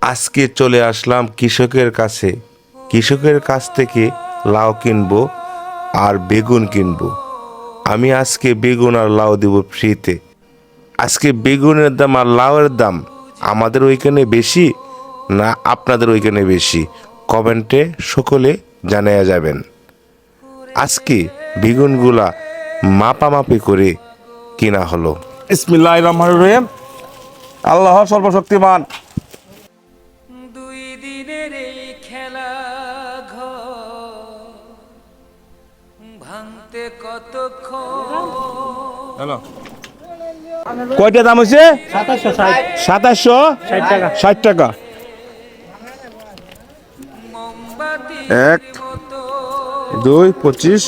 আজকে চলে আসলাম কৃষকের কাছে। কৃষকের কাছ থেকে লাউ কিনবো আর বেগুন কিনবো। আমি আজকে বেগুন আর লাউ দেব ফ্রিতে। আজকে বেগুনের দাম আর লাউয়ের দাম আমাদের ওইখানে বেশি না আপনাদের ওইখানে বেশি? কমেন্টে সকলে জানাইয়া যাবেন। আজকে বেগুনগুলা মাপামাপি করে কিনা হলো। ইসমিল্লাহ রহমান রহিম। আল্লাহ সর্বশক্তিমান। দুই দিনের এই খেলা ঘর ভাঙতে কতক্ষণ? হ্যালো। কয়টা দাম হয়েছে? সাতাশশো ষাট। টাকা। এক দুই পঁচিশ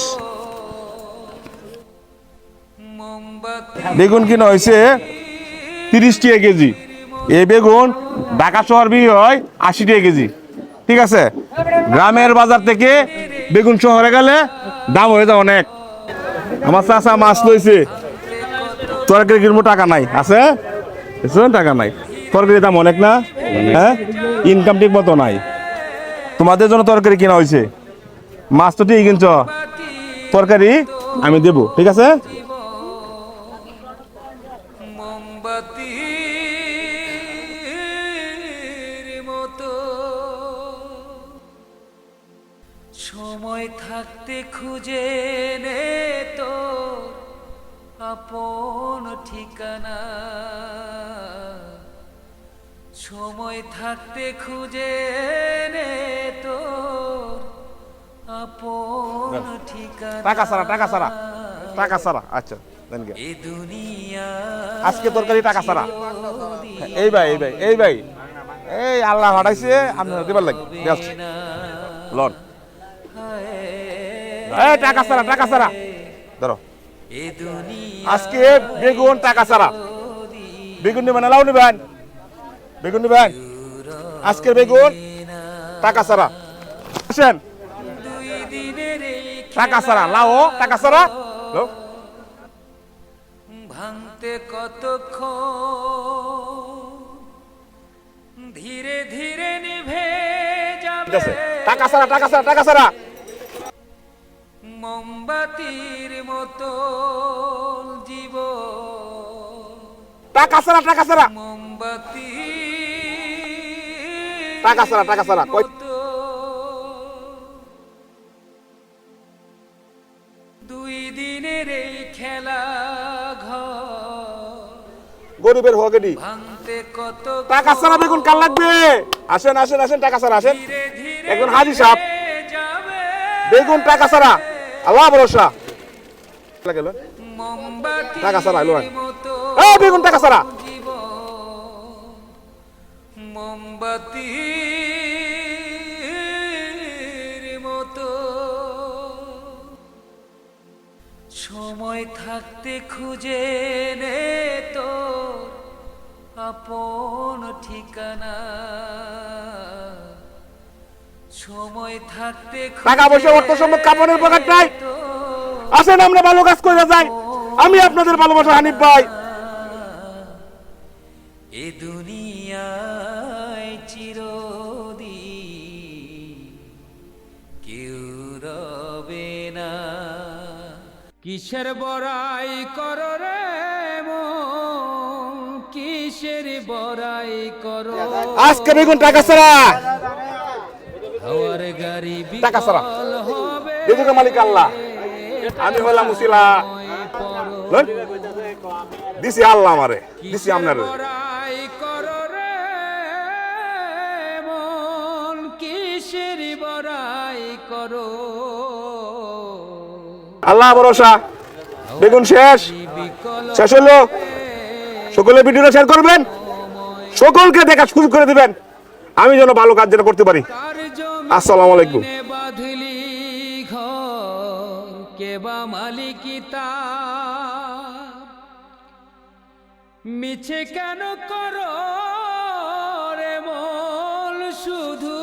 বেগুন কিনা হয়েছে তিরিশ টাকা কেজি। এই বেগুন ঢাকা শহর বিক্রি হয় আশি টাকা কেজি। ঠিক আছে? গ্রামের বাজার থেকে বেগুন শহরে গেলে দাম হয়ে যায় অনেক। আমার চাষা মাছ লইছে। তরকারি কিনবো টাকা নাই। আছে? টাকা নাই। তরকারির দাম অনেক না? হ্যাঁ? ইনকাম ঠিক মতো নাই। তোমাদের জন্য তরকারি কিনা হয়েছে। মাছ তো ঠিক কিনছ। তরকারি আমি দেবো। ঠিক আছে? মোমবাতির মতো। সময় থাকতে খুঁজে নে তো আপন ঠিকানা। সময় থাকতে খুঁজে নে তো আপন ঠিকানা। টাকা ছাড়া টাকা ছাড়া টাকা ছাড়া আচ্ছা। আজকে তরকারি টাকা ছাড়া। এই ভাই এই ভাই এই ভাই। এই আল্লাহ হারাইছে আমি দিবার লাগি। লন। এই টাকা ছাড়া টাকা ছাড়া। ধরো। আজকে বেগুন টাকা ছাড়া। বেগুন নেবেন লাউ নেবেন। বেগুন নেবেন। আজকে বেগুন টাকা ছাড়া। আসেন। টাকা ছাড়া লাও টাকা ছাড়া। ভাঙতে কতক্ষণ ধীরে ধীরে নিভে যাবে? টাকা ছাড়া টাকা ছাড়া টাকা ছাড়া। মোমবাতির মতো জীব। টাকা ছাড়া টাকা ছাড়া। মোমবাতি টাকা ছাড়া টাকা ছাড়া। কই? দুই দিনের এই খেলা গরিবের ভাঙতে কত টাকা ছাড়া বেগুন কাল লাগবে? আসেন আসেন আসেন টাকা ছাড়া আসেন। একজন হাজি সাহেব। বেগুন টাকা ছাড়া। আল্লাহ ভরসা। গেল টাকা ছাড়া এলো এ বেগুন টাকা ছাড়া। মোমবাতি সময় থাকতে খুঁজে নে তো। আপন ঠিকানা। সময় থাকতে টাকা পয়সা অর্থ সম্পদ কাপড়ের পকেট নাই আসেন আমরা ভালো কাজ করে যাই। আমি আপনাদের ভালোবাসা হানিফ ভাই। এ দুনিয়ায় চিরদি কেউ রবে না। কিসের বড়াই কর কিসের বড়াই করো। আজকে বেগুন টাকা ছাড়া। গাড়ি টাকা ছাড়া। বেগুনের মালিক আল্লাহ। আমি হলাম মুসিলা। দিছি আল্লাহ আমারে। দিছি আপনার। কিসের বড়াই করো? আল্লাহ ভরসা। বেগুন শেষ। বিকল শেষ হলো সকলে ভিডিওটা শেয়ার করবেন সকলকে দেখা শুরু করে দিবেন। আমি যেন ভালো কাজ যেন করতে পারি। আসসালামু আলাইকুম। কেবা মালিকিতা মিছে কেন করো রে মন শুধু